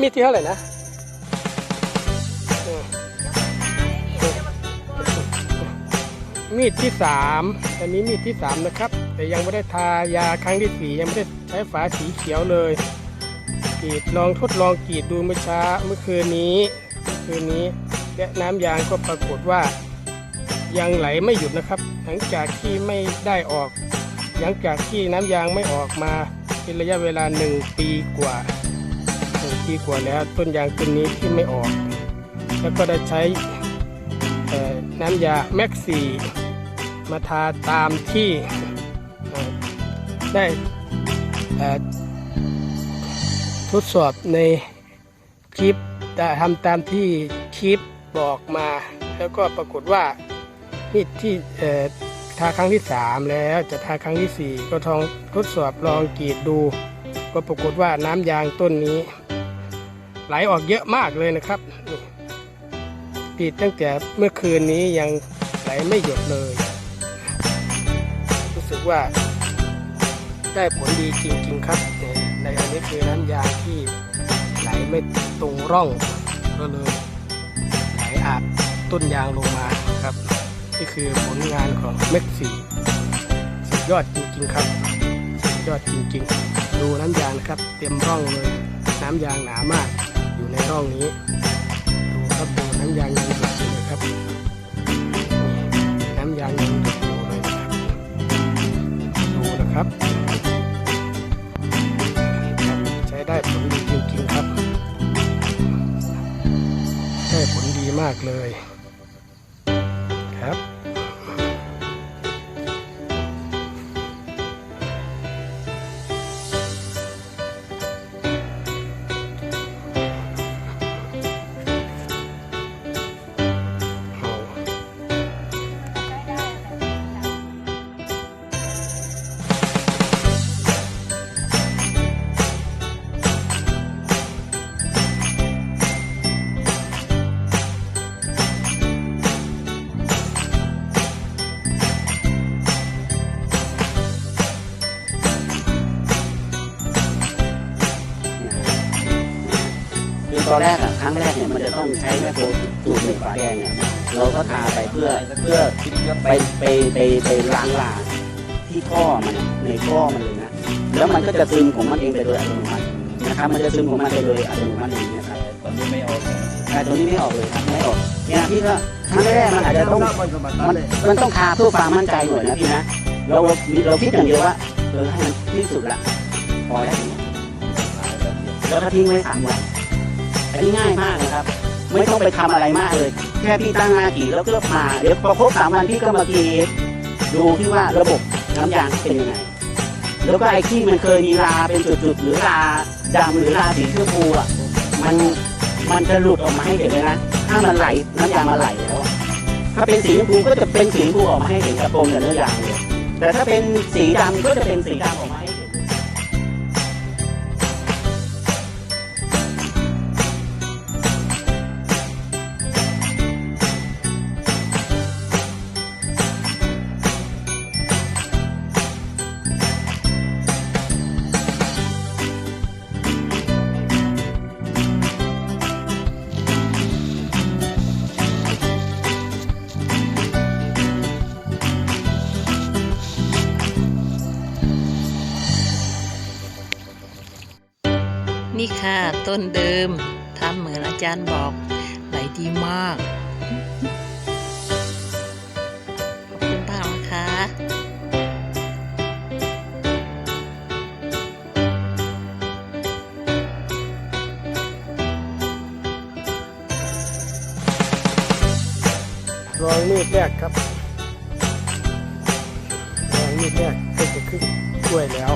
มีดที่เท่าไหร่นะมีดที่สามอันนี้มีดที่สามนะครับ แต่ยังไม่ได้ทายาครั้งที่สี่ยังไม่ได้ใช้ฝาสีเขียวเลยกรีดลองทดลองกรีดดูเมื่อเช้าเมื่อคืนนี้เมื่อคืนนี้และน้ำยางก็ปรากฏว่า ยังไหลไม่หยุดนะครับ หลังจากที่ไม่ได้ออก หลังจากที่น้ำยางไม่ออกมาเป็นระยะเวลาหนึ่งปีกว่า หนึ่งปีกว่าแล้วต้นยางต้นนี้ที่ไม่ออก แล้วก็ได้ใช้น้ำยาแม็กซีมาทาตามที่ได้ทดสอบในคลิปแต่ทำตามที่คลิปบอกมา แล้วก็ปรากฏว่านี่ที่ทาครั้งที่ 3 แล้วจะทาครั้งทีสี่4 ก็ทองทดสอบลองกรีดดู ก็ปรากฏว่าน้ำยางต้นนี้ ไหลออกเยอะมากเลยนะครับนี่กรีดตั้งแต่เมื่อคืนนี้ยังไหลไม่หยุดเลย รู้สึกว่า ได้ผลดีจริงๆครับเนี่ยในอันนี้คือน้ำยางที่ไหลไม่ตรงร่องก็เลยไหลอาบต้นยางลงมาครับ นี่คือผลงานของเม็กซีสุดยอดจริงๆครับ สุดยอดจริงๆ ดูน้ำยางนะครับ เต็มร่องเลย น้ำยางหนามาก อยู่องนี้ดูครับดูน้ำยางยังหยดอยู่เลยครับน้ำยางยังหยดอยู่เลยนะครับดูนะครับครับ ใช้ได้ผลดีจริงๆครับได้ผลดีมากเลยครับ อนแรกอะครั้งแรกเนี่ยมันจะต้องใช้แม่โคสูตรหนึ่งฝาแดงเนี่ยเราก็ทาไปเพื่อเพื่อไปไปไปไปล้างลาที่ข้อมันในข้อมันเลยนะแล้วมันก็จะซึมของมันเองไปโดยอัตโนมัตินะครับมันจะซึมของมันไปโดยอัตโนมัติเองนะครับตอนนี้ไม่ออกแต่ตัวนี้ไม่ออกเลยครับไม่ออกเนี่ยพี่ก็ครั้งแรกมันอาจจะต้องมันมันต้องทาเพื่อความมั่นใจหน่อยนะพี่นะเราเราคิดอย่างเดียวว่าเออให้มันที่สุดละพอแล้วอย่างเงี้ยแล้วก็ทิ้งไว้สามวัน อันนี้ง่ายมากนะครับ ไม่ต้องไปทำอะไรมากเลย แค่พี่ตั้งหน้ากี่แล้วก็มา เดี๋ยวพอครบสามวันพี่ก็มากีดูที่ว่าระบบน้ำยางเป็นยังไง แล้วก็ไอ้ที่มันเคยมีราเป็นจุดๆหรือราดำหรือราสีชมพูอะมันมันจะหลุดออกมาให้เห็นเลยนะ ถ้ามันไหลน้ำยางมันไหลแล้ว ถ้าเป็นสีชมพูก็จะเป็นสีชมพูออกมาให้เห็นกระโปรงกับเนื้อยางเลยแต่ถ้าเป็นสีดำก็จะเป็นสีดำออกมา ค่ะ ต้นเดิมทำเหมือนอาจารย์บอกไหลดีมาก ขอบคุณมากนะคะรอยมีดแรกครับรอยมีดแรกก็จะขึ้นกล้วยแล้ว